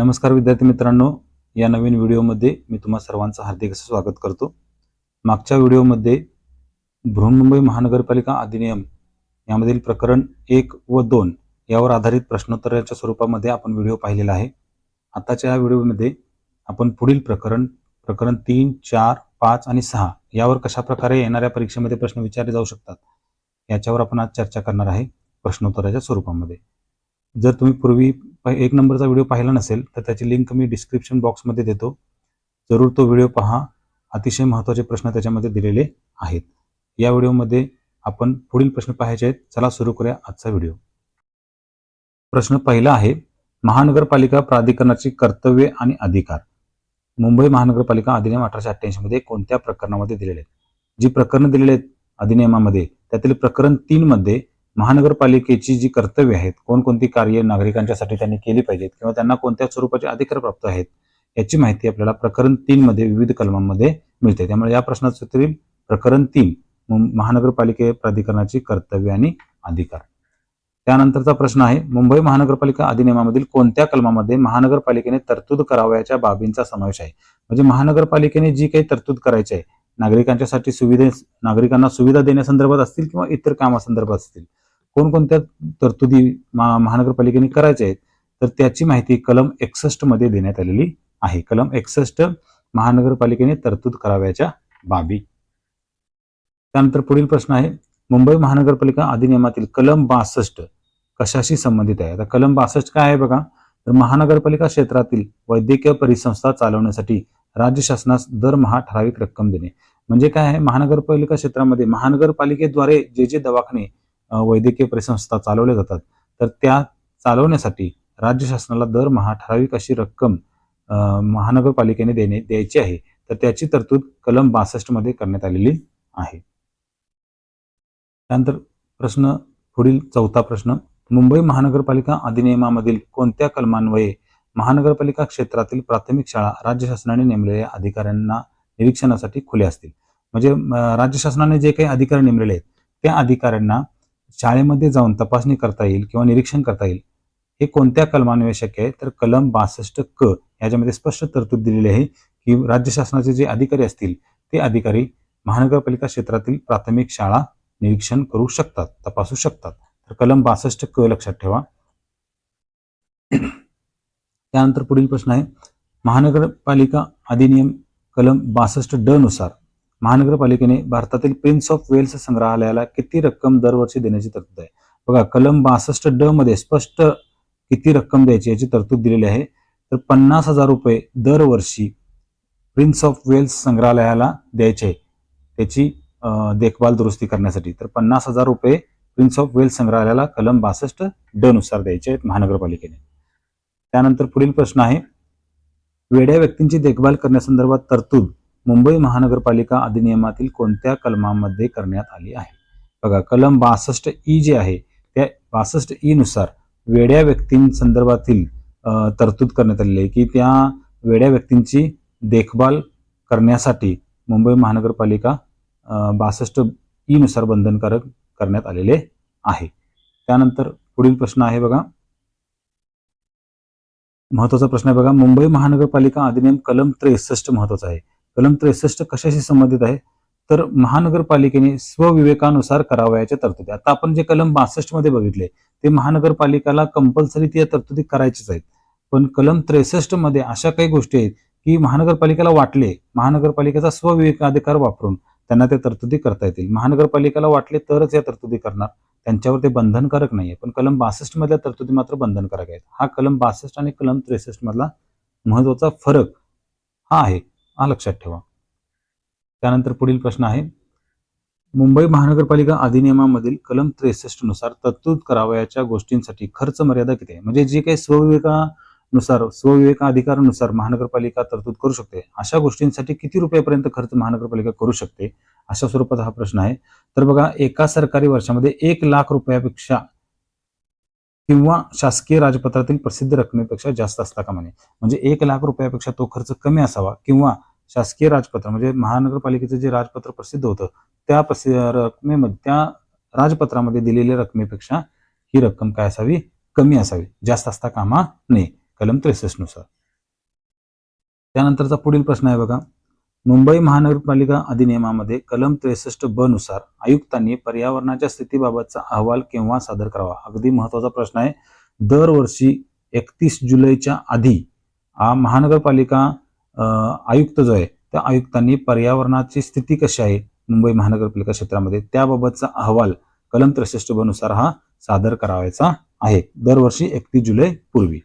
नमस्कार विद्यार्थी मित्रांनो या नवीन व्हिडिओमध्ये मी तुम्हा सर्वांचं हार्दिक असं स्वागत करतो. मागच्या व्हिडिओमध्ये बृहन्मुंबई महानगरपालिका अधिनियम यामधील प्रकरण एक व दोन यावर आधारित प्रश्नोत्तराच्या स्वरूपामध्ये आपण व्हिडिओ पाहिलेला आहे. आताच्या या व्हिडिओमध्ये आपण पुढील प्रकरण प्रकरण तीन चार पाच आणि सहा यावर कशा प्रकारे येणाऱ्या परीक्षेमध्ये प्रश्न विचारले जाऊ शकतात याच्यावर आपण आज चर्चा करणार आहे प्रश्नोत्तराच्या स्वरूपामध्ये. जर तुम्ही पूर्वी एक नंबरचा व्हिडिओ पाहिला नसेल तर त्याची लिंक मी डिस्क्रिप्शन बॉक्समध्ये देतो. जरूर तो व्हिडिओ पहा. अतिशय महत्त्वाचे प्रश्न त्याच्यामध्ये दिलेले आहेत. या व्हिडिओमध्ये आपण पुढील प्रश्न पाहायचे आहेत. चला सुरू करूया आजचा व्हिडिओ. प्रश्न पहिला आहे महानगरपालिका प्राधिकरणाची कर्तव्ये आणि अधिकार. मुंबई महानगरपालिका अधिनियम अठराशे अठ्ठ्याऐंशी मध्ये कोणत्या प्रकरणामध्ये दिलेले आहेत? जी प्रकरणं दिलेली आहेत अधिनियमामध्ये त्यातील प्रकरण तीन मध्ये महानगरपालिकेची जी कर्तव्य आहेत कोणकोणती कार्य नागरिकांच्यासाठी त्यांनी केली पाहिजेत किंवा त्यांना कोणत्या स्वरूपाचे अधिकार प्राप्त आहेत याची माहिती आपल्याला प्रकरण तीन मध्ये विविध कलमांमध्ये मिळते. त्यामुळे या प्रश्नाचं उत्तर येईल. प्रकरण तीन महानगरपालिके प्राधिकरणाची कर्तव्य आणि अधिकार. त्यानंतरचा प्रश्न आहे मुंबई महानगरपालिका अधिनियमामधील कोणत्या कलमामध्ये महानगरपालिकेने तरतूद करावयाच्या बाबींचा समावेश आहे? म्हणजे महानगरपालिकेने जी काही तरतूद करायची आहे नागरिकांच्यासाठी सुविधे नागरिकांना सुविधा देण्यासंदर्भात असतील किंवा इतर कामासंदर्भात असतील कोणकोणत्या तरतुदी मा- महानगरपालिकेने करायच्या आहेत तर त्याची माहिती कलम एकसष्टमध्ये देण्यात आलेली आहे. कलम एकसष्ट महानगरपालिकेने तरतूद करावयाच्या बाबी. त्यानंतर पुढील प्रश्न आहे मुंबई महानगरपालिका अधिनियमातील कलम बासष्ट कशाशी संबंधित आहे? आता कलम बासष्ट काय आहे बघा तर महानगरपालिका क्षेत्रातील वैद्यकीय परिसंस्था चालवण्यासाठी राज्य शासनास दरमहा ठराविक रक्कम देणे. म्हणजे काय आहे? महानगरपालिका क्षेत्रामध्ये महानगरपालिकेद्वारे जे जे दवाखाने वैद्यकीय परिसंस्था चालवल्या जातात तर त्या चालवण्यासाठी राज्य शासनाला दरमहा ठराविक अशी रक्कम महानगरपालिकेने देणे द्यायची आहे. तर त्याची तरतूद कलम बासष्टमध्ये करण्यात आलेली आहे. त्यानंतर प्रश्न पुढील चौथा प्रश्न मुंबई महानगरपालिका अधिनियमामधील कोणत्या कलमान्वये महानगरपालिका क्षेत्रातील प्राथमिक शाळा राज्य शासनाने नेमलेल्या अधिकाऱ्यांना निरीक्षणासाठी खुल्या असतील? म्हणजे राज्य शासनाने जे काही अधिकारी नेमलेले आहेत त्या अधिकाऱ्यांना शाळेमध्ये जाऊन तपासणी करता येईल किंवा निरीक्षण करता येईल हे कोणत्या कलमान्वये शक्य आहे तर कलम बासष्ट क याच्यामध्ये स्पष्ट तरतूद दिलेली आहे की राज्य शासनाचे जे अधिकारी असतील ते अधिकारी महानगरपालिका क्षेत्रातील प्राथमिक शाळा निरीक्षण करू शकतात तपासू शकतात. तर कलम बासष्ट क लक्षात ठेवा. त्यानंतर पुढील प्रश्न आहे महानगरपालिका अधिनियम कलम बासष्ट ड नुसार महानगरपालिकेने भारतातील प्रिन्स ऑफ वेल्स संग्रहालयाला किती रक्कम दरवर्षी देण्याची तरतूद आहे? बघा कलम बासष्ट ड मध्ये स्पष्ट किती रक्कम द्यायची याची तरतूद दिलेली आहे. तर पन्नास हजार रुपये दरवर्षी प्रिन्स ऑफ वेल्स संग्रहालयाला द्यायचे आहे. त्याची देखभाल दुरुस्ती करण्यासाठी. तर पन्नास हजार रुपये प्रिन्स ऑफ वेल्स संग्रहालयाला कलम बासष्ट ड नुसार द्यायचे आहेत महानगरपालिकेने. त्यानंतर पुढील प्रश्न आहे. वेड्या व्यक्तींची देखभाल करण्यासंदर्भात तरतूद. मुंबई महानगरपालिका अधिनियमातील कोणत्या कलमामध्ये करण्यात आली आहे? बघा कलम बासष्ट ई जे आहे त्या बासष्ट ई नुसार वेड्या व्यक्तींसंदर्भातील तरतूद करण्यात आलेली आहे की त्या वेड्या व्यक्तींची देखभाल करण्यासाठी मुंबई महानगरपालिका बासष्ट ई नुसार बंधनकारक करण्यात आलेले आहे. त्यानंतर पुढील प्रश्न आहे बघा. महत्त्वाचा प्रश्न आहे बघा. मुंबई महानगरपालिका अधिनियम कलम त्रेसष्ट महत्त्वाचा आहे. कलम त्रेसष्ट कशाशी संबंधित आहे? तर महानगरपालिकेने स्वविवेकानुसार करावयाच्या तरतुदी. आता आपण जे कलम बासष्टमध्ये बघितले ते महानगरपालिकाला कंपल्सरी त्या तरतुदी करायच्याच आहेत. पण कलम त्रेसष्टमध्ये अशा काही गोष्टी आहेत की महानगरपालिकेला वाटले महानगरपालिकेचा स्वविवेकाधिकार वापरून त्यांना त्या तरतुदी करता येतील. महानगरपालिकेला वाटले तरच या तरतुदी करणार. त्यांच्यावर ते बंधनकारक नाहीये. पण कलम बासष्ट मधल्या तरतुदी मात्र बंधनकारक आहेत. हा कलम बासष्ट आणि कलम त्रेसष्ट मधला महत्त्वाचा फरक हा आहे. हा लक्षात ठेवा. त्यानंतर पुढील प्रश्न आहे. मुंबई महानगरपालिका अधिनियमामधील कलम त्रेसष्टनुसार तरतूद करावयाच्या गोष्टींसाठी खर्च मर्यादा किती आहे? म्हणजे जे काही स्वविवेकानुसार स्वविवेकाधिकारानुसार महानगरपालिका तरतूद करू शकते अशा गोष्टींसाठी किती रुपयापर्यंत खर्च महानगरपालिका करू शकते? अशा स्वरूपाचा हा प्रश्न आहे. तर बघा एका सरकारी वर्षामध्ये एक लाख रुपयापेक्षा किंवा शासकीय राजपत्रातील प्रसिद्ध रकमेपेक्षा जास्त असता कामा नये. म्हणजे एक लाख रुपयापेक्षा तो खर्च कमी असावा किंवा शासकीय राजपत्र म्हणजे महानगरपालिकेचं जे राजपत्र प्रसिद्ध होतं त्या प्रसि रकमेमध्ये त्या राजपत्रामध्ये दिलेल्या रकमेपेक्षा ही रक्कम काय असावी? कमी असावी. जास्त असता कामा नये. कलम त्रेसष्टनुसार त्यानंतरचा पुढील प्रश्न आहे बघा. मुंबई महानगरपालिका अधिनियमामध्ये कलम त्रेसष्ट ब नुसार आयुक्तांनी पर्यावरणाच्या स्थितीबाबतचा अहवाल केव्हा सादर करावा? अगदी महत्त्वाचा प्रश्न आहे. दरवर्षी एकतीस जुलैच्या आधी हा महानगरपालिका आयुक्त जो आहे त्या आयुक्तांनी पर्यावरणाची स्थिती कशी आहे मुंबई महानगरपालिका क्षेत्रामध्ये त्याबाबतचा अहवाल कलम त्रेसष्ट हा सादर करावायचा आहे दरवर्षी एकतीस जुलै पूर्वी.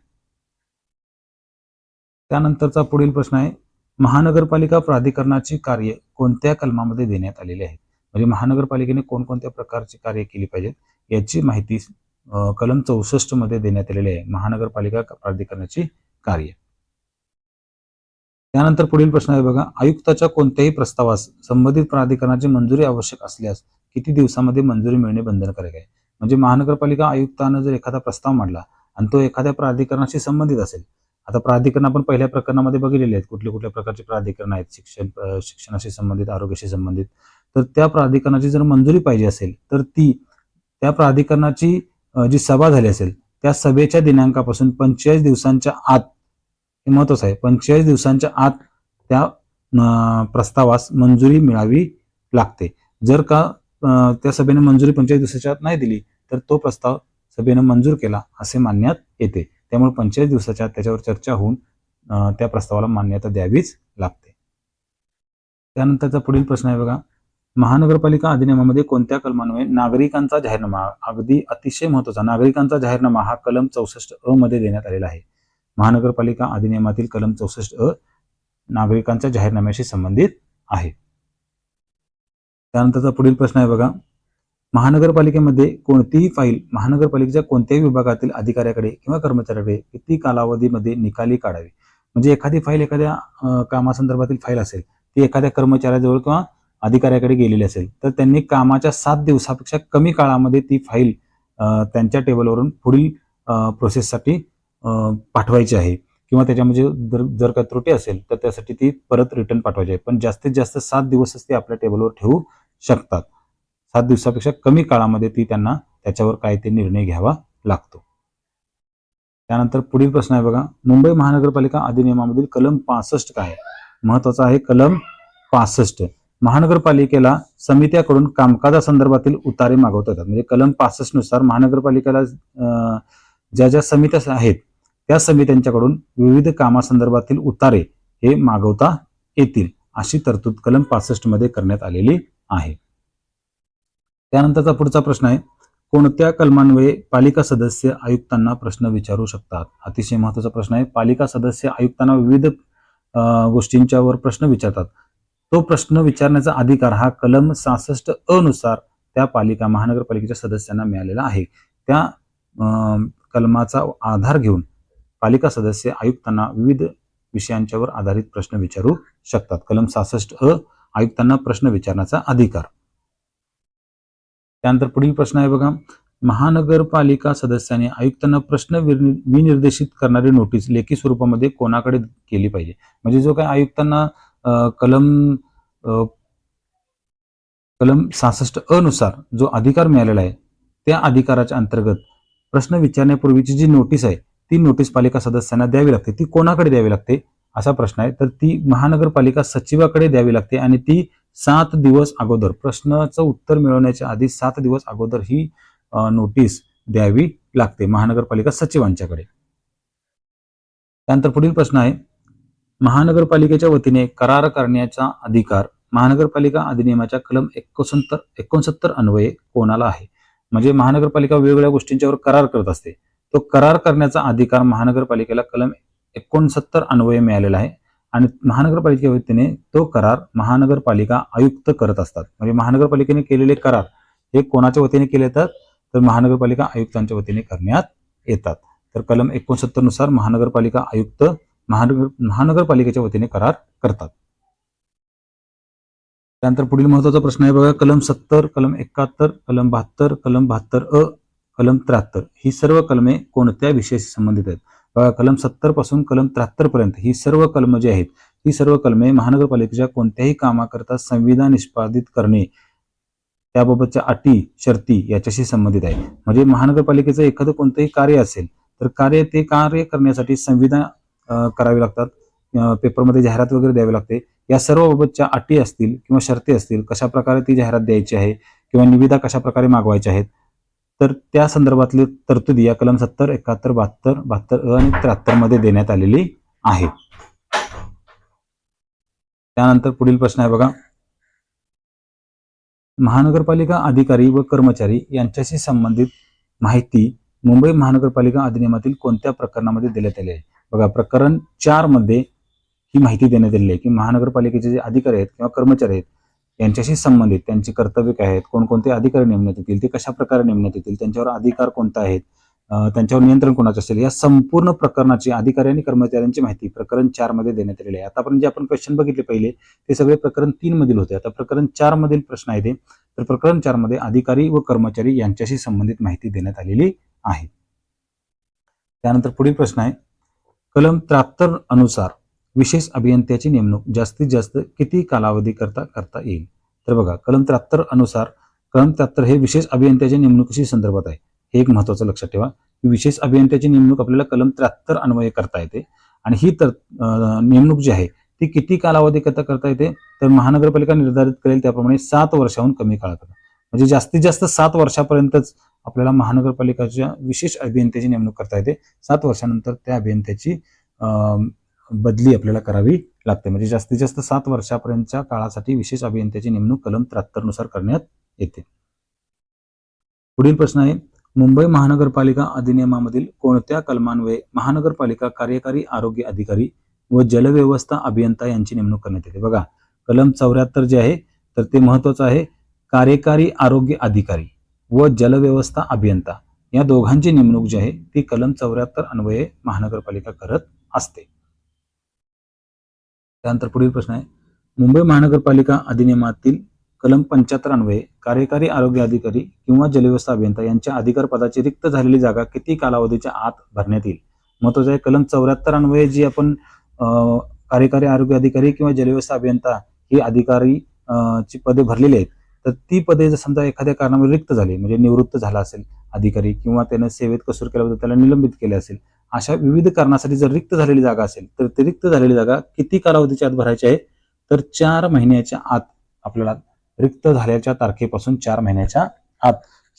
त्यानंतरचा पुढील प्रश्न आहे महानगरपालिका प्राधिकरणाची कार्य कोणत्या कलमामध्ये देण्यात आलेली आहेत म्हणजे महानगरपालिकेने कोणकोणत्या प्रकारची कार्य केली पाहिजेत याची माहिती कलम चौसष्टमध्ये देण्यात आलेली आहे महानगरपालिका प्राधिकरणाची कार्य. त्यानंतर पुढील प्रश्न आहे बघा आयुक्ताच्या कोणत्याही प्रस्तावास संबंधित प्राधिकरणाची मंजुरी आवश्यक असल्यास किती दिवसामध्ये मंजुरी मिळणे बंधनकारक आहे? म्हणजे महानगरपालिका आयुक्तानं जर एखादा प्रस्ताव मांडला आणि तो एखाद्या प्राधिकरणाशी संबंधित असेल आता प्राधिकरण आपण पहिल्या प्रकरणामध्ये बघितलेले आहेत कुठले कुठल्या प्रकारचे प्राधिकरण आहेत शिक्षण शिक्षणाशी संबंधित आरोग्याशी संबंधित तर त्या प्राधिकरणाची जर मंजुरी पाहिजे असेल तर ती त्या प्राधिकरणाची जी सभा झाली असेल त्या सभेच्या दिनांकापासून पंचेचाळीस दिवसांच्या आत हे महत्वाचं आहे. पंचेचाळीस दिवसांच्या आत त्या अं, प्रस्तावास मंजुरी मिळावी लागते. जर का त्या सभेने मंजुरी पंचेचाळीस दिवसाच्या आत नाही दिली तर तो प्रस्ताव सभेनं मंजूर केला असे मानण्यात येते. त्यामुळे पंचेचाळीस दिवसाच्या आत त्याच्यावर चर्चा होऊन त्या प्रस्तावाला मान्यता द्यावीच लागते. त्यानंतरचा पुढील प्रश्न आहे बघा. महानगरपालिका अधिनियमामध्ये कोणत्या कलमान्वये नागरिकांचा जाहीरनामा? अगदी अतिशय महत्त्वाचा. नागरिकांचा जाहीरनामा हा कलम चौसष्ट अ मध्ये देण्यात आलेला आहे. महानगरपालिका अधिनियमातील कलम चौसष्ट अ नागरिकांच्या जाहीरनाम्याशी संबंधित आहे. त्यानंतरचा पुढील प्रश्न आहे बघा. महानगरपालिकेमध्ये कोणतीही फाईल महानगरपालिकेच्या कोणत्याही विभागातील अधिकाऱ्याकडे किंवा कर्मचाऱ्याकडे किती कालावधीमध्ये निकाली काढावी? म्हणजे एखादी फाईल एखाद्या कामासंदर्भातील फाईल असेल ती एखाद्या कर्मचाऱ्याजवळ किंवा अधिकाऱ्याकडे गेलेली असेल तर त्यांनी कामाच्या सात दिवसापेक्षा कमी काळामध्ये ती फाईल त्यांच्या टेबलवरून पुढील अं, प्रोसेससाठी पाठवायची आहे किंवा त्याच्यामध्ये म्हणजे जर जर का त्रुटी असेल तर त्यासाठी ती परत रिटर्न पाठवायची आहे. पण जास्तीत जास्त सात दिवसच ती आपल्या टेबलवर ठेवू शकतात. सात दिवसापेक्षा कमी काळामध्ये ती त्यांना त्याच्यावर काय ते निर्णय घ्यावा लागतो. त्यानंतर पुढील प्रश्न आहे बघा मुंबई महानगरपालिका अधिनियमामधील कलम पासष्ट काय महत्त्वाचा आहे कलम पासष्ट. महानगरपालिकेला समित्याकडून कामकाजासंदर्भातील उतारे मागवता येतात. म्हणजे कलम पासष्टनुसार महानगरपालिकेला ज्या ज्या समित्या आहेत त्या समित्यांच्याकडून विविध कामासंदर्भातील उतारे हे मागवता येतील अशी तरतूद कलम पासष्टमध्ये करण्यात आलेली आहे. त्यानंतरचा पुढचा प्रश्न आहे कोणत्या कलमान्वये पालिका सदस्य आयुक्तांना प्रश्न विचारू शकतात? अतिशय महत्त्वाचा प्रश्न आहे पालिका सदस्य आयुक्तांना विविध अं, गोष्टींच्यावर प्रश्न विचारतात. तो प्रश्न विचारण्याचा अधिकार हा कलम सहासष्ट अ नुसार त्या पालिका महानगरपालिकेच्या सदस्यांना मिळालेला आहे. त्या अं, कलमाचा आधार घेऊन पालिका सदस्य आयुक्तांना विविध विषयांच्यावर आधारित प्रश्न विचारू शकतात. कलम सहासष्ट अ आयुक्तांना प्रश्न विचारण्याचा अधिकार. त्यानंतर पुढील प्रश्न आहे बघा. महानगरपालिका सदस्याने आयुक्तांना प्रश्न विनिर्देशित करणारी नोटीस लेखी स्वरूपामध्ये कोणाकडे केली पाहिजे? म्हणजे जो काय आयुक्तांना कलम अं, कलम सहासष्ट अ नुसार जो अधिकार मिळालेला आहे त्या अधिकाराच्या अंतर्गत प्रश्न विचारण्यापूर्वीची जी नोटीस आहे ती नोटीस पालिका सदस्यांना द्यावी लागते ती कोणाकडे द्यावी लागते असा प्रश्न आहे. तर ती महानगरपालिका सचिवाकडे द्यावी लागते आणि ती सात दिवस अगोदर प्रश्नाचं उत्तर मिळवण्याच्या आधी सात दिवस अगोदर ही नोटीस द्यावी लागते महानगरपालिका सचिवांच्याकडे. त्यानंतर पुढील प्रश्न आहे महानगरपालिकेच्या वतीने करार करण्याचा अधिकार महानगरपालिका अधिनियमाच्या कलम एकोणसत्तर एकोणसत्तर अन्वये कोणाला आहे? म्हणजे महानगरपालिका वेगवेगळ्या गोष्टींच्यावर करार करत असते. तो करार करण्याचा अधिकार महानगरपालिकेला कलम एकोणसत्तर अन्वये मिळालेला आहे. आणि महानगरपालिकेच्या वतीने तो करार महानगरपालिका आयुक्त करत असतात. म्हणजे महानगरपालिकेने केलेले करार हे कोणाच्या वतीने केले जातात? तर महानगरपालिका आयुक्तांच्या वतीने करण्यात येतात. तर कलम एकोणसत्तरनुसार महानगरपालिका आयुक्त महानगर महानगरपालिकेच्या वतीने करार करतात. त्यानंतर पुढील महत्त्वाचा प्रश्न आहे बघा. कलम सत्तर कलम एकाहत्तर कलम बहात्तर कलम बहात्तर अ कलम त्र्याहत्तर. ही सर्व कलमे कोणत्या विषयाशी संबंधित आहेत? बघा कलम सत्तरपासून कलम त्र्याहत्तर पर्यंत ही सर्व कलम जी आहेत ही सर्व कलमे महानगरपालिकेच्या कोणत्याही कामाकरता संविधान निष्पादित करणे त्याबाबतच्या अटी शर्ती याच्याशी संबंधित आहे. म्हणजे महानगरपालिकेचं एखादं कोणतंही कार्य असेल तर कार्य ते कार्य करण्यासाठी संविधान करावे लागतात. पेपरमध्ये जाहिरात वगैरे द्यावी लागते. या सर्व बाबतच्या अटी असतील किंवा शर्ती असतील कशा प्रकारे ती जाहिरात द्यायची आहे किंवा निविदा कशा प्रकारे मागवायच्या आहेत तर त्या संदर्भातली तरतुदी या कलम सत्तर एकाहत्तर बहात्तर बहात्तर अ आणि त्र्याहत्तरमध्ये देण्यात आलेली आहे. त्यानंतर पुढील प्रश्न आहे बघा. महानगरपालिका अधिकारी व कर्मचारी यांच्याशी संबंधित माहिती मुंबई महानगरपालिका अधिनियमातील कोणत्या प्रकरणामध्ये देण्यात आली आहे? बघा प्रकरण चारमध्ये ही माहिती देण्यात आलेली आहे की महानगरपालिकेचे जे अधिकारी आहेत किंवा कर्मचारी आहेत यांच्याशी संबंधित त्यांची कर्तव्य काय आहेत कोणकोणते अधिकारी नेमण्यात येतील ते कशा प्रकारे नेमण्यात येतील त्यांच्यावर अधिकार कोणता आहेत त्यांच्यावर नियंत्रण कोणाचं असेल या संपूर्ण प्रकरणाची अधिकारी आणि कर्मचाऱ्यांची माहिती प्रकरण चारमध्ये देण्यात आलेली आहे. आतापर्यंत जे आपण क्वेश्चन बघितले पहिले ते सगळे प्रकरण तीन मधील होते. आता प्रकरण चार मधील प्रश्न आहे ते तर प्रकरण चारमध्ये अधिकारी व कर्मचारी यांच्याशी संबंधित माहिती देण्यात आलेली आहे. त्यानंतर पुढील प्रश्न आहे. कलम त्र्याहत्तर अनुसार विशेष अभियंत्याची नेमणूक जास्तीत जास्त किती कालावधी करता करता येईल? तर बघा कलम त्र्याहत्तर अनुसार कलम त्र्याहत्तर हे विशेष अभियंत्याच्या नेमणुकीशी संदर्भात आहे. हे एक महत्वाचं लक्षात ठेवा. की विशेष अभियंत्याची नेमणूक आपल्याला कलम त्र्याहत्तर अन्वये करता येते. आणि ही तर नेमणूक जी आहे ती किती कालावधी करता करता येते? तर महानगरपालिका निर्धारित करेल त्याप्रमाणे सात वर्षाहून कमी काळाकरता म्हणजे जास्तीत जास्त सात वर्षापर्यंतच आपल्याला महानगरपालिकाच्या विशेष अभियंत्याची नेमणूक करता येते. सात वर्षानंतर त्या अभियंत्याची बदली आपल्याला करावी लागते. म्हणजे जास्तीत जास्त सात वर्षापर्यंतच्या काळासाठी विशेष अभियंत्याची नेमणूक कलम त्र्याहत्तरनुसार करण्यात येते. पुढील प्रश्न आहे मुंबई महानगरपालिका अधिनियमामधील कोणत्या कलमान्वये महानगरपालिका कार्यकारी आरोग्य अधिकारी व जलव्यवस्था अभियंता यांची नेमणूक करण्यात येते? बघा कलम चौऱ्याहत्तर जे आहे तर ते महत्वाचं आहे कार्यकारी आरोग्य अधिकारी व जलव्यवस्था अभियंता या दोघांची नेमणूक जी आहे ती कलम चौऱ्याहत्तर अन्वये महानगरपालिका करत असते. त्यानंतर पुढील प्रश्न आहे. मुंबई महानगरपालिका अधिनियमातील कलम पंच्याहत्तर अन्वये कार्यकारी आरोग्य अधिकारी किंवा जलव्यवस्था अभियंता यांच्या अधिकार पदाची रिक्त झालेली जागा किती कालावधीच्या आत भरण्यात येईल? महत्वाचं आहे कलम चौऱ्याहत्तर अन्वये जी आपण कार्यकारी आरोग्य अधिकारी किंवा जलव्यवस्था अभियंता ही अधिकारी ची पदे भरलेली आहेत तर ती पदे जर समजा एखाद्या कारणामुळे रिक्त झाली म्हणजे निवृत्त झाला असेल अधिकारी किंवा त्याने सेवेत कसूर केल्याबद्दल त्याला निलंबित केले असेल अशा विविध कारणासाठी जर रिक्त झालेली जागा असेल तर ती रिक्त झालेली जागा किती कालावधीच्या आत भरायची आहे? तर चार महिन्याच्या आत आपल्याला रिक्त झाल्याच्या तारखेपासून चार महिन्याच्या आत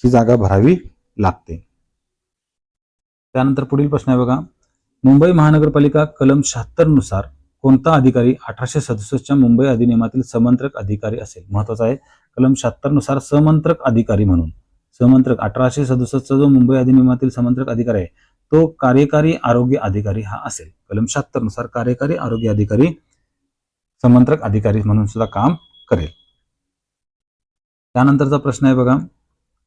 ही जागा भरावी लागते. त्यानंतर पुढील प्रश्न आहे बघा. मुंबई महानगरपालिका कलम शहात्तरनुसार कोणता अधिकारी अठराशे सदुसष्टच्या मुंबई अधिनियमातील समंत्रक अधिकारी असेल? महत्त्वाचा आहे. कलम शहात्तरनुसार समंत्रक अधिकारी म्हणून. समंत्रक अठराशे सदुसष्टचा जो मुंबई अधिनियमातील समंत्रक अधिकारी आहे तो कार्यकारी आरोग्य अधिकारी हा असेल. कलम शहात्तरनुसार कार्यकारी आरोग्य अधिकारी समंत्रक अधिकारी म्हणून सुद्धा काम करेल. त्यानंतरचा प्रश्न आहे बघा.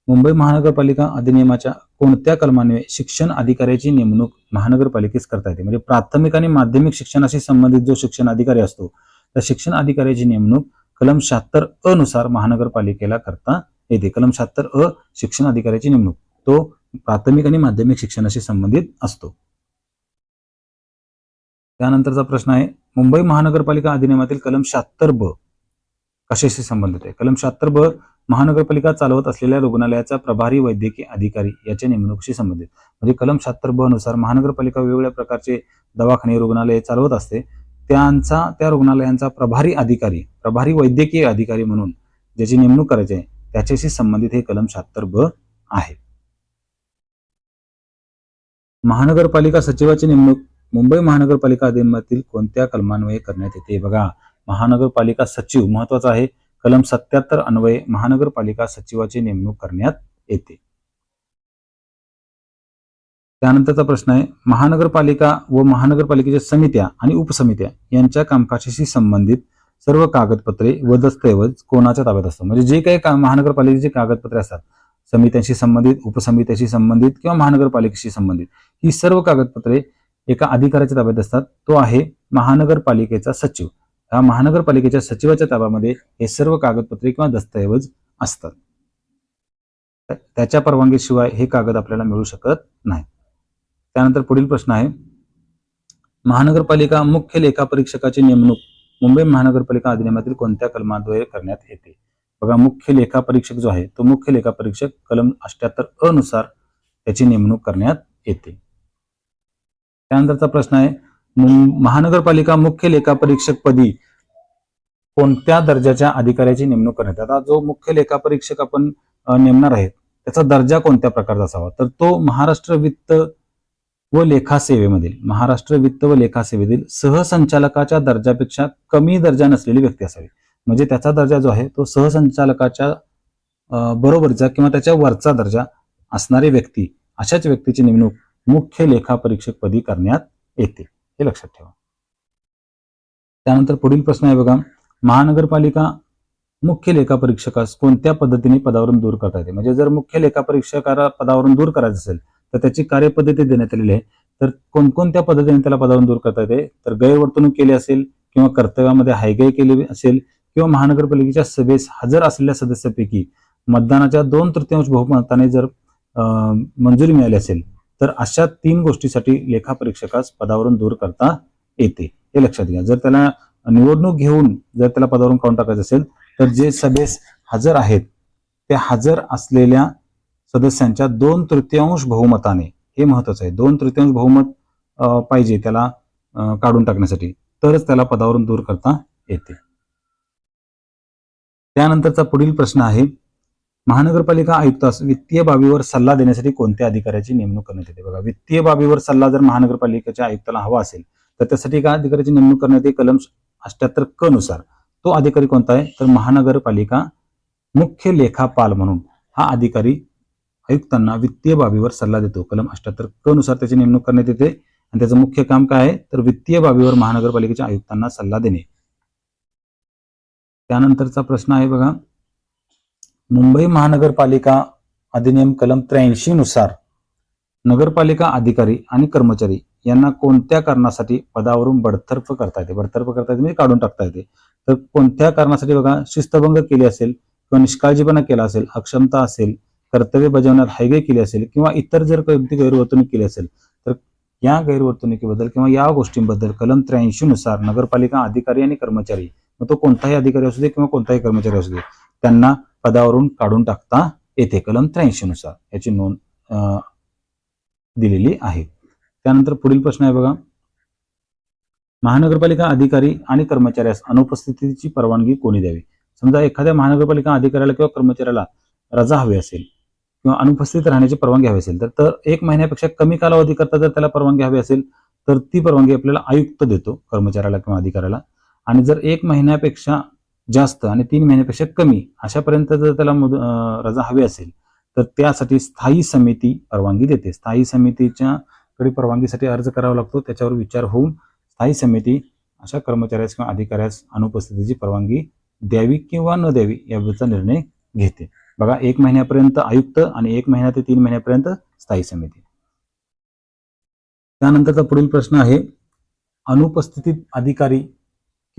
मुंबई महानगरपालिका अधिनियमाच्या कोणत्या कलमान्वये शिक्षण अधिकाऱ्याची नेमणूक महानगरपालिकेस करता येते? म्हणजे प्राथमिक आणि माध्यमिक शिक्षणाशी संबंधित जो शिक्षण अधिकारी असतो त्या शिक्षण अधिकाऱ्याची नेमणूक कलम शहात्तर अ नुसार महानगरपालिकेला करता येते. कलम शहात्तर अ शिक्षण अधिकाऱ्याची नेमणूक. तो प्राथमिक आणि माध्यमिक शिक्षणाशी संबंधित असतो. त्यानंतरचा प्रश्न आहे मुंबई महानगरपालिका अधिनियमातील कलम शहात्तर ब कशाशी संबंधित आहे? कलम शहात्तर ब महानगरपालिका चालवत असलेल्या रुग्णालयाचा प्रभारी वैद्यकीय अधिकारी याच्या नेमणुकीशी संबंधित. म्हणजे कलम शहात्तर ब नुसार महानगरपालिका वेगवेगळ्या प्रकारचे दवाखाने रुग्णालये चालवत असते. त्यांचा त्या रुग्णालयांचा प्रभारी अधिकारी प्रभारी वैद्यकीय अधिकारी म्हणून ज्याची नेमणूक करायची आहे त्याच्याशी संबंधित हे कलम शहात्तर ब आहे. महानगरपालिका सचिवाची नेमणूक. मुंबई महानगरपालिका अधिनियमातील कोणत्या कलमान्वये करण्यात येते? बघा महानगरपालिका सचिव महत्त्वाचा आहे. कलम सत्याहत्तर अन्वये महानगरपालिका सचिवाची नेमणूक करण्यात येते. त्यानंतरचा प्रश्न आहे महानगरपालिका व महानगरपालिकेच्या समित्या आणि उपसमित्या यांच्या कामकाजाशी संबंधित सर्व कागदपत्रे व दस्तऐवज कोणाच्या ताब्यात असतात? म्हणजे जे काही का महानगरपालिकेचे कागदपत्रे असतात समित्यांशी संबंधित उपसमित्याशी संबंधित किंवा महानगरपालिकेशी संबंधित. ही सर्व कागदपत्रे एका अधिकाऱ्याच्या ताब्यात असतात. तो आहे महानगरपालिकेचा सचिव. ह्या महानगरपालिकेच्या सचिवाच्या ताब्यामध्ये हे सर्व कागदपत्रे किंवा दस्तऐवज असतात. त्याच्या परवानगीशिवाय हे कागद आपल्याला मिळू शकत नाही. त्यानंतर पुढील प्रश्न आहे. महानगरपालिका मुख्य लेखापरीक्षकाची नेमणूक मुंबई महानगरपालिका अधिनियमातील कोणत्या कलमाद्वारे करण्यात येते? बघा मुख्य लेखापरीक्षक जो आहे तो मुख्य लेखापरीक्षक कलम अठ्याहत्तर अनुसार नुसार त्याची नेमणूक करण्यात येते. त्यानंतरचा प्रश्न आहे महानगरपालिका मुख्य लेखापरीक्षक पदी कोणत्या दर्जाच्या अधिकाऱ्याची नेमणूक करण्यात आता जो मुख्य लेखापरीक्षक आपण नेमणार आहेत त्याचा दर्जा कोणत्या प्रकारचा असावा? तर तो महाराष्ट्र वित्त व लेखा सेवेमधील महाराष्ट्र वित्त व लेखा सेवेतील सहसंचालकाच्या दर्जापेक्षा कमी दर्जा नसलेली व्यक्ती असावी. म्हणजे त्याचा दर्जा जो आहे तो सहसंचालकाच्या बरोबरचा किंवा त्याच्या वरचा दर्जा असणारी व्यक्ती अशाच व्यक्तीची नेमणूक मुख्य लेखापरीक्षक पदी करण्यात येते. हे लक्षात ठेवा. त्यानंतर पुढील प्रश्न आहे बघा. महानगरपालिका मुख्य लेखापरीक्षकास कोणत्या पद्धतीने पदावरून दूर करता येते? म्हणजे जर मुख्य लेखापरीक्षकाला पदावरून दूर करायचं असेल तर त्याची कार्यपद्धती देण्यात आलेली आहे. तर कोणकोणत्या पद्धतीने त्याला पदावरून दूर करता येते? तर गैरवर्तणूक केली असेल किंवा कर्तव्यामध्ये हायगाई केली असेल किंवा महानगरपालिकेच्या सभेस हजर असलेल्या सदस्यापैकी मतदानाच्या दोन तृतीयांश बहुमताने जर मंजुरी मिळाली असेल तर अशा तीन गोष्टीसाठी लेखापरीक्षकास पदावरून दूर करता येते. हे लक्षात घ्या. जर त्याला निवडणूक घेऊन जर त्याला पदावरून काढून टाकायचं असेल तर जे सभेस हजर आहेत ते हजर असलेल्या सदस्यांच्या दोन तृतीयांश बहुमताने हे महत्वाचं आहे. दोन तृतीयांश बहुमत अं, पाहिजे त्याला काढून टाकण्यासाठी. तरच त्याला पदावरून दूर करता येते. त्यानंतरचा पुढील प्रश्न आहे महानगरपालिका आयुक्तास वित्तीय बाबीवर सल्ला देण्यासाठी कोणत्या अधिकाऱ्याची नेमणूक करण्यात येते? बघा वित्तीय बाबीवर सल्ला जर महानगरपालिकेच्या आयुक्ताला हवा असेल तर त्यासाठी एका अधिकाऱ्याची नेमणूक करण्यात येते? कलम अष्ट्याहत्तर क नुसार. तो अधिकारी कोणता आहे? तर महानगरपालिका मुख्य लेखापाल म्हणून हा अधिकारी आयुक्तांना वित्तीय बाबीवर सल्ला देतो. कलम अष्ट्याहत्तर क नुसार त्याची नेमणूक करण्यात येते. आणि त्याचं मुख्य काम काय आहे? तर वित्तीय बाबीवर महानगरपालिकेच्या आयुक्तांना सल्ला देणे. त्यानंतरचा प्रश्न आहे बघा. मुंबई महानगरपालिका अधिनियम कलम त्र्याऐंशी नुसार नगरपालिका अधिकारी आणि कर्मचारी यांना कोणत्या कारणासाठी पदावरून बडतर्फ करता येते? बडतर्फ करता येते म्हणजे काढून टाकता येते. तर कोणत्या कारणासाठी बघा शिस्तभंग केली असेल किंवा निष्काळजीपणा केला असेल अक्षमता असेल कर्तव्य बजावण्यात हायवे केली असेल किंवा इतर जर कोणती गैरवर्तणूक केली असेल तर या गैरवर्तणुकीबद्दल किंवा या गोष्टींबद्दल कलम त्र्याऐंशी नुसार नगरपालिका अधिकारी आणि कर्मचारी मग तो कोणताही अधिकारी असू दे किंवा कोणताही कर्मचारी असू दे त्यांना पदावरून काढून टाकता येते कलम त्र्याऐंशी नुसार याची नोंद दिलेली आहे. त्यानंतर पुढील प्रश्न आहे बघा. महानगरपालिका अधिकारी आणि कर्मचाऱ्यास अनुपस्थितीची परवानगी कोणी द्यावी? समजा एखाद्या महानगरपालिका अधिकाऱ्याला किंवा कर्मचाऱ्याला रजा हवी असेल किंवा अनुपस्थित राहण्याची परवानगी हवी असेल तर एक महिन्यापेक्षा कमी कालावधी करता जर त्याला परवानगी हवी असेल तर ती परवानगी आपल्याला आयुक्त देतो कर्मचाऱ्याला किंवा अधिकाऱ्याला. आणि जर एक महिन्यापेक्षा जास्त आणि तीन महिन्यापेक्षा कमी अशापर्यंत जर त्याला मुद- रजा हवी असेल तर त्यासाठी स्थायी समिती परवानगी देते. स्थायी समितीच्या कडे परवानगीसाठी अर्ज करावा लागतो त्याच्यावर विचार होऊन स्थायी समिती अशा कर्मचाऱ्यास किंवा अधिकाऱ्यास अनुपस्थितीची परवानगी द्यावी किंवा न द्यावी याबद्दलचा निर्णय घेते. बघा एक महिन्यापर्यंत आयुक्त आणि एक महिन्या ते तीन महिन्यापर्यंत स्थायी समिती. त्यानंतरचा पुढील प्रश्न आहे अनुपस्थितीत अधिकारी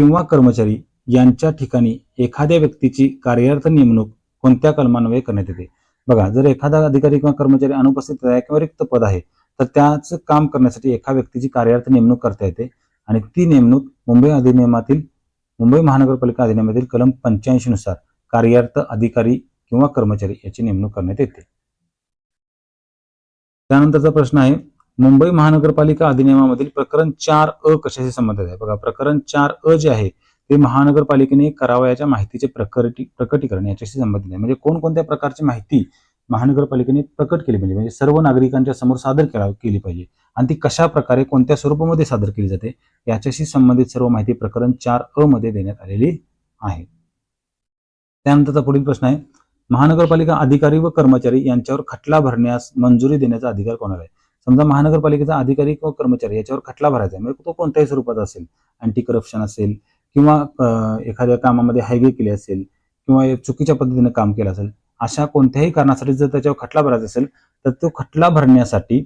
किंवा कर्मचारी यांच्या ठिकाणी एखाद्या व्यक्तीची कार्यरत नेमणूक कोणत्या कलमान्वये करण्यात येते? बघा जर एखादा अधिकारी किंवा कर्मचारी अनुपस्थित आहे किंवा रिक्त पद आहे तर त्याचं काम करण्यासाठी एका व्यक्तीची कार्यरत नेमणूक करता येते. आणि ती नेमणूक मुंबई अधिनियमातील मुंबई महानगरपालिका अधिनियमातील कलम पंच्याऐंशी नुसार कार्यरत अधिकारी किंवा कर्मचारी याची नेमणूक करण्यात येते. त्यानंतरचा प्रश्न आहे मुंबई महानगरपालिका अधिनियमामधील प्रकरण चार अ कशाशी संबंधित आहे? बघा प्रकरण चार अ जे आहे ते महानगरपालिकेने करावयाच्या माहितीचे प्रकटी प्रकटीकरण याच्याशी संबंधित आहे. म्हणजे कोणकोणत्या प्रकारची माहिती महानगरपालिकेने प्रकट केली पाहिजे? म्हणजे सर्व नागरिकांच्या समोर सादर करा केली पाहिजे. आणि ती कशा प्रकारे कोणत्या स्वरूपामध्ये सादर केली जाते? याच्याशी संबंधित सर्व माहिती प्रकरण चार अ मध्ये देण्यात आलेली आहे. त्यानंतरचा पुढील प्रश्न आहे. महानगरपालिका अधिकारी व कर्मचारी यांच्यावर खटला भरण्यास मंजुरी देण्याचा अधिकार कोणाला आहे? समजा महानगरपालिकेचा अधिकारी किंवा कर्मचारी याच्यावर खटला भरायचा आहे. म्हणजे तो कोणत्याही स्वरूपात असेल. अँटी करप्शन असेल किंवा एखाद्या कामामध्ये हायवे केले असेल किंवा चुकीच्या पद्धतीने काम केलं असेल अशा कोणत्याही कारणासाठी जर त्याच्यावर खटला भरायचा असेल तर तो खटला भरण्यासाठी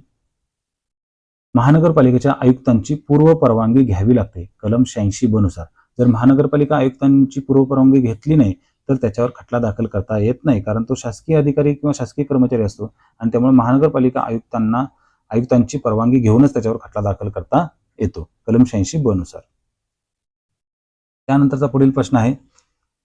महानगरपालिकेच्या आयुक्तांची पूर्व परवानगी घ्यावी लागते. कलम शहाऐंशी बनुसार जर महानगरपालिका आयुक्तांची पूर्व परवानगी घेतली नाही तर त्याच्यावर खटला दाखल करता येत नाही. कारण तो शासकीय अधिकारी किंवा शासकीय कर्मचारी असतो आणि त्यामुळे महानगरपालिका आयुक्तांना आयुक्तांची परवानगी घेऊनच त्याच्यावर खटला दाखल करता येतो. कलम शहाऐंशी ब नुसार. त्यानंतरचा पुढील प्रश्न आहे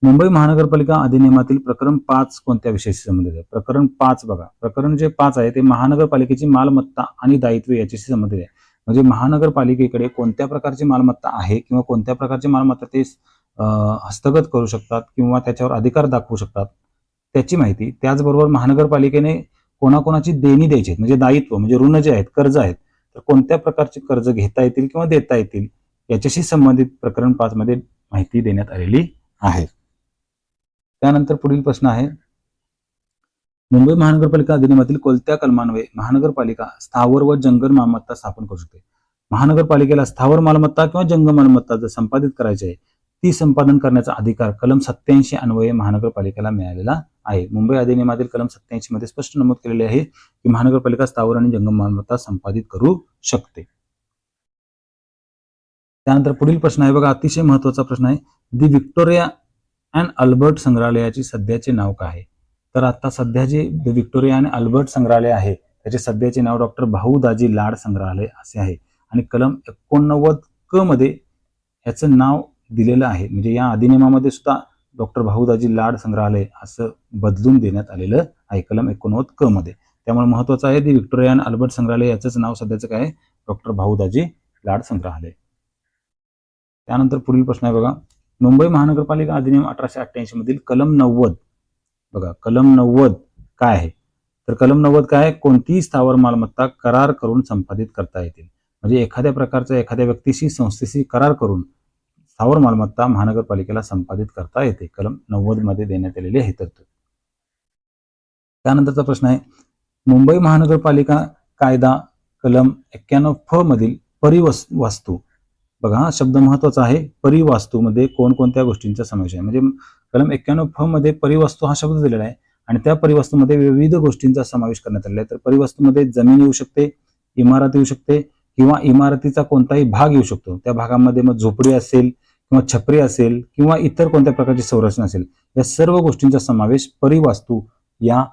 मुंबई महानगरपालिका अधिनियमातील प्रकरण पाच कोणत्या विषयाशी संबंधित आहे? प्रकरण पाच बघा. प्रकरण जे पाच आहे ते महानगरपालिकेची मालमत्ता आणि दायित्व याच्याशी संबंधित आहे. म्हणजे महानगरपालिकेकडे कोणत्या प्रकारची मालमत्ता आहे किंवा कोणत्या प्रकारची मालमत्ता ते हस्तगत करू शकतात किंवा त्याच्यावर अधिकार दाखवू शकतात त्याची माहिती. त्याचबरोबर महानगरपालिकेने कोणाकोणाची देणी द्यायची आहेत, म्हणजे दायित्व म्हणजे ऋण जे आहेत कर्ज आहेत तर कोणत्या प्रकारचे कर्ज घेता येतील किंवा देता येतील याच्याशी संबंधित प्रकरण पाच मध्ये माहिती देण्यात आलेली आहे. त्यानंतर पुढील प्रश्न आहे. मुंबई महानगरपालिका अधिनियमातील कोणत्या कलमान्वये महानगरपालिका स्थावर व जंगल मालमत्ता स्थापन करू शकते? महानगरपालिकेला स्थावर मालमत्ता किंवा जंगम मालमत्ता जर संपादित करायची आहे ती संपादन करण्याचा अधिकार कलम सत्याऐंशी अन्वये महानगरपालिकेला मिळालेला आहे. मुंबई अधिनियमातील कलम सत्याऐंशी मध्ये स्पष्ट नमूद केलेले आहे की महानगरपालिका स्थावर आणि जंगम मालमत्ता संपादित करू शकते. त्यानंतर पुढील प्रश्न आहे. बघा अतिशय महत्त्वाचा प्रश्न आहे. दी व्हिक्टोरिया अँड अल्बर्ट संग्रहालयाची सध्याचे नाव काय आहे? तर आता सध्या जे द व्हिक्टोरिया आणि अल्बर्ट संग्रहालय आहे त्याचे सध्याचे नाव डॉक्टर भाऊ दाजी लाड संग्रहालय असे आहे. आणि कलम एकोणनव्वद क मध्ये याचं नाव दिलेलं आहे. म्हणजे या अधिनियमामध्ये सुद्धा डॉक्टर भाऊदाजी लाड संग्रहालय असं बदलून देण्यात आलेलं आहे कलम एकोणनव्वद क मध्ये. त्यामुळे महत्वाचं आहे दी व्हिक्टोरिया अँड अल्बर्ट संग्रहालय याचंच नाव सध्याचं काय आहे? डॉक्टर भाऊदाजी लाड संग्रहालय. त्यानंतर पुढील प्रश्न आहे बघा. मुंबई महानगरपालिका अधिनियम अठराशे अठ्ठ्याऐंशी मधील कलम नव्वद. बघा कलम नव्वद काय आहे? तर कलम नव्वद काय आहे? कोणतीही स्थावर मालमत्ता करार करून संपादित करता येतील. म्हणजे एखाद्या प्रकारचा एखाद्या व्यक्तीशी संस्थेशी करार करून स्थावर मालमत्ता महानगरपालिकेला संपादित करता येते. कलम नव्वदमध्ये देण्यात आलेली आहे तरतूद. त्यानंतरचा प्रश्न आहे मुंबई महानगरपालिका कायदा कलम एक्क्याण्णव फ मधील परिवस वास्तू बघा हा शब्द महत्त्वाचा आहे. परिवास्तूमध्ये कोणकोणत्या गोष्टींचा समावेश आहे? म्हणजे कलम एक्क्याण्णव फ मध्ये परिवस्तू हा शब्द दिलेला आहे आणि त्या परिवस्तूमध्ये विविध गोष्टींचा समावेश करण्यात आलेला आहे. तर परिवस्तूमध्ये जमीन येऊ शकते इमारत येऊ शकते किंवा इमारतीचा कोणताही भाग येऊ शकतो. त्या भागामध्ये मग झोपडी असेल किंवा छपरी असेल किंवा इतर कोणत्या प्रकारची संरचना असेल या सर्व गोष्टींचा समावेश परिवास्तू या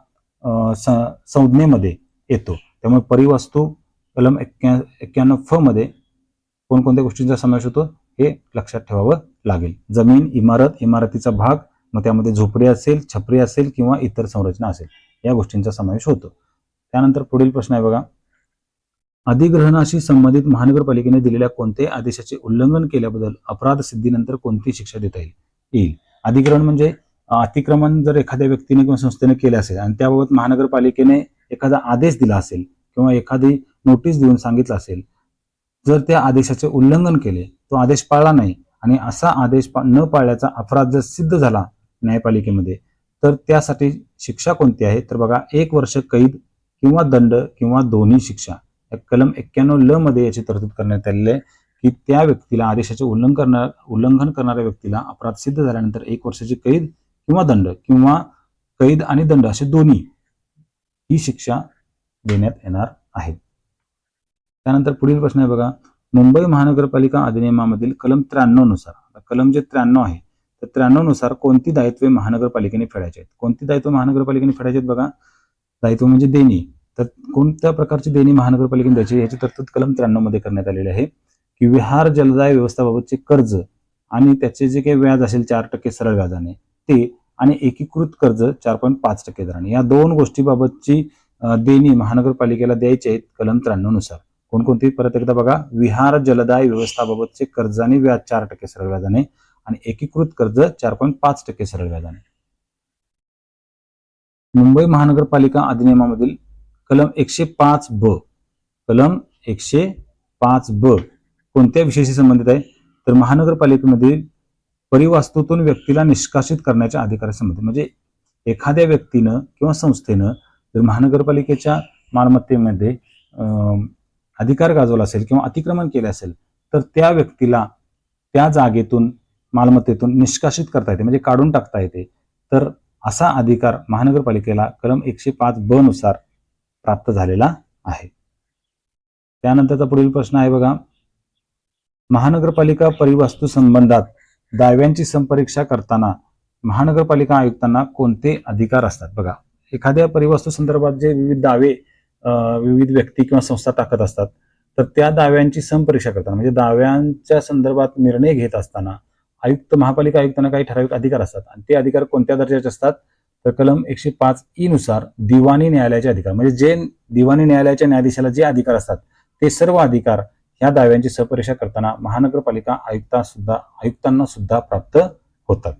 स- संज्ञेमध्ये येतो. त्यामुळे परिवास्तू कलम एक्क्या एक्क्याण्णव फ मध्ये कोणकोणत्या गोष्टींचा समावेश होतो हे लक्षात ठेवावं लागेल. जमीन इमारत इमारतीचा भाग मग त्यामध्ये झोपडी असेल छपरी असेल किंवा इतर संरचना असेल या गोष्टींचा समावेश होतो. त्यानंतर पुढील प्रश्न आहे बघा. अधिग्रहणाशी संबंधित महानगरपालिकेने दिलेल्या कोणत्याही आदेशाचे उल्लंघन केल्याबद्दल अपराध सिद्धीनंतर कोणती शिक्षा देता येईल? येईल. अधिग्रहण म्हणजे अतिक्रमण जर एखाद्या व्यक्तीने किंवा संस्थेने केले असेल आणि त्याबाबत महानगरपालिकेने एखादा आदेश दिला असेल किंवा एखादी नोटीस देऊन सांगितलं असेल जर त्या आदेशाचे उल्लंघन केले तो आदेश पाळला नाही आणि असा आदेश पा- न पाळल्याचा अपराध जर सिद्ध झाला न्यायपालिकेमध्ये तर त्यासाठी शिक्षा कोणती आहे? तर बघा एक वर्ष कैद किंवा दंड किंवा दोन्ही शिक्षा. कलम एक्क्याण्णव ल मध्ये याची तरतूद करण्यात आलेली आहे की त्या व्यक्तीला आदेशाचे उल्लंघन करणार उल्लंघन करणाऱ्या व्यक्तीला अपराध सिद्ध झाल्यानंतर एक वर्षाची कैद किंवा दंड किंवा कैद आणि दंड असे दोन्ही ही शिक्षा देण्यात येणार आहे. त्यानंतर पुढील प्रश्न आहे बघा. मुंबई महानगरपालिका अधिनियमामधील कलम त्र्याण्णवनुसार कलम जे त्र्याण्णव आहे तर त्र्याण्णवनुसार कोणती दायित्वे महानगरपालिकेने फेडायची आहेत? कोणती दायित्व महानगरपालिकेने फेडायची आहेत बघा? दायित्व म्हणजे देणी. तर कोणत्या प्रकारची देणी महानगरपालिकेने द्यायची याची तरतूद कलम त्र्याण्णवमध्ये करण्यात आलेली आहे की विहार जलदाय व्यवस्थाबाबतचे कर्ज आणि त्याचे जे काही व्याज असेल चार टक्के सरळ व्याजाने ते आणि एकीकृत कर्ज चार पॉईंट पाच टक्के दराने. या दोन गोष्टीबाबतची देणी महानगरपालिकेला द्यायची आहेत कलम त्र्याण्णवनुसार कोणकोणती? परत एकदा बघा. विहार जलदाय व्यवस्थाबाबतचे कर्ज आणि व्याज चार टक्के सरळ व्याजाने आणि एकीकृत कर्ज चार पॉईंट पाच टक्के सरळ व्याजाने. मुंबई महानगरपालिका अधिनियमामधील कलम एकशे पाच ब. कलम एकशे पाच ब. कोणत्या विषयाशी संबंधित आहे? तर महानगरपालिकेमधील परिवास्तूतून व्यक्तीला निष्कासित करण्याच्या अधिकारासंबंधित म्हणजे एखाद्या व्यक्तीनं किंवा संस्थेनं जर महानगरपालिकेच्या मालमत्तेमध्ये अधिकार गाजवला असेल किंवा अतिक्रमण केले असेल तर त्या व्यक्तीला त्या जागेतून मालमत्तेतून निष्कासित करता येते म्हणजे काढून टाकता येते. तर असा अधिकार महानगरपालिकेला कलम एकशे पाच ब नुसार प्राप्त झालेला आहे. त्यानंतरचा पुढील प्रश्न आहे बघा. महानगरपालिका परिवास्तू संबंधात दाव्यांची संपरीक्षा करताना महानगरपालिका आयुक्तांना कोणते अधिकार असतात? बघा एखाद्या परिवास्तू संदर्भात जे विविध दावे अं, विविध व्यक्ती किंवा संस्था टाकत असतात तर त्या दाव्यांची संपरीक्षा करताना म्हणजे दाव्यांच्या संदर्भात निर्णय घेत असताना आयुक्त महापालिका आयुक्तांना काही ठराविक अधिकार असतात. आणि ते अधिकार कोणत्या दर्जाचे असतात? तर कलम एकशे पाच ई नुसार दिवाणी न्यायालयाचे अधिकार म्हणजे जे दिवाणी न्यायालयाच्या न्यायाधीशाला जे अधिकार असतात ते सर्व अधिकार ह्या दाव्यांची सहपरीक्षा करताना महानगरपालिका आयुक्ता सुद्धा आयुक्तांना सुद्धा प्राप्त होतात.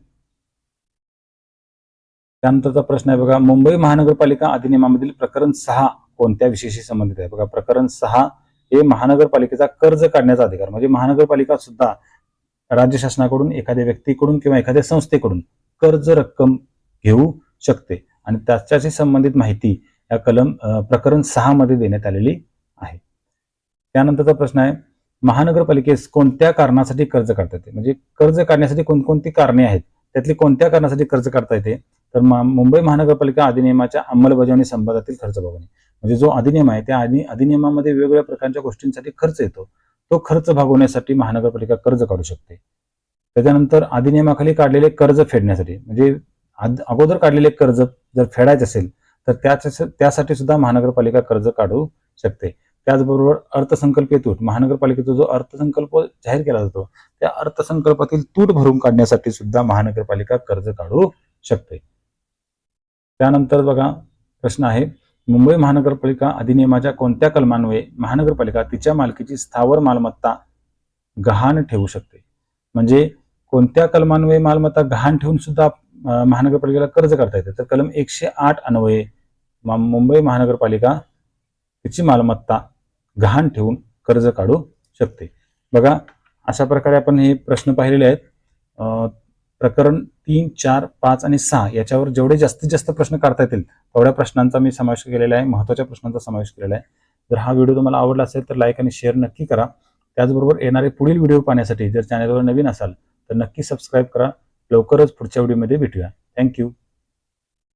त्यानंतरचा प्रश्न आहे बघा मुंबई महानगरपालिका अधिनियमामधील प्रकरण सहा कोणत्या विषयाशी संबंधित आहे? बघा प्रकरण सहा हे महानगरपालिकेचा कर्ज काढण्याचा अधिकार म्हणजे महानगरपालिका सुद्धा राज्य शासनाकडून एखाद्या व्यक्तीकडून किंवा एखाद्या संस्थेकडून कर्ज रक्कम घेऊ शकते. आणि त्याच्याशी संबंधित माहिती या कलम प्रकरण सहा मध्ये देण्यात आलेली आहे. त्यानंतरचा प्रश्न आहे महानगरपालिकेस कोणत्या कारणासाठी कर्ज काढता येते? म्हणजे कर्ज काढण्यासाठी कोणकोणती कारणे आहेत? त्यातली कोणत्या कारणासाठी कर्ज काढता येते? तर मुंबई महानगरपालिका अधिनियमाच्या अंमलबजावणी संबंधातील खर्च भागवणे म्हणजे जो अधिनियम आहे त्या अधिनियमामध्ये वेगवेगळ्या प्रकारच्या गोष्टींसाठी खर्च येतो. तो खर्च भागवण्यासाठी महानगरपालिका कर्ज काढू शकते. त्याच्यानंतर अधिनियमाखाली काढलेले कर्ज फेडण्यासाठी. म्हणजे अगोदर काढलेले कर्ज जर फेडायचे असेल तर त्यासाठी सुद्धा महानगरपालिका कर्ज काढू शकते. त्याचबरोबर अर्थसंकल्पीय तूट महानगरपालिकेचा जो अर्थसंकल्प जाहीर केला जातो त्या अर्थसंकल्पातील तूट भरून काढण्यासाठी सुद्धा महानगरपालिका कर्ज काढू शकते. त्यानंतर बघा प्रश्न आहे मुंबई महानगरपालिका अधिनियमाच्या कोणत्या कलमान्वये महानगरपालिका तिच्या मालकीची स्थावर मालमत्ता गहाण ठेवू शकते? म्हणजे कोणत्या कलमान्वये मालमत्ता गहाण ठेवून सुद्धा महानगरपालिकेला कर्ज करता येते. तर कलम एकशे आठ अन्वये मा- मुंबई महानगरपालिका तिची मालमत्ता गहाण ठेवून कर्ज काढू शकते. बघा अशा प्रकारे आपण हे प्रश्न पाहिलेले आहेत. प्रकरण तीन चार पाच आणि सहा याच्यावर जेवढे जास्तीत जास्त प्रश्न काढता येतील तेवढ्या प्रश्नांचा मी समावेश केलेला आहे. महत्त्वाच्या प्रश्नांचा समावेश केलेला आहे. जर हा व्हिडिओ तुम्हाला आवडला असेल तर लाईक आणि शेअर नक्की करा. त्याचबरोबर येणारे पुढील व्हिडिओ पाहण्यासाठी जर चॅनलवर नवीन असाल तर नक्की सबस्क्राईब करा. लवकरच पुढच्या व्हिडिओमध्ये भेटूया. थँक्यू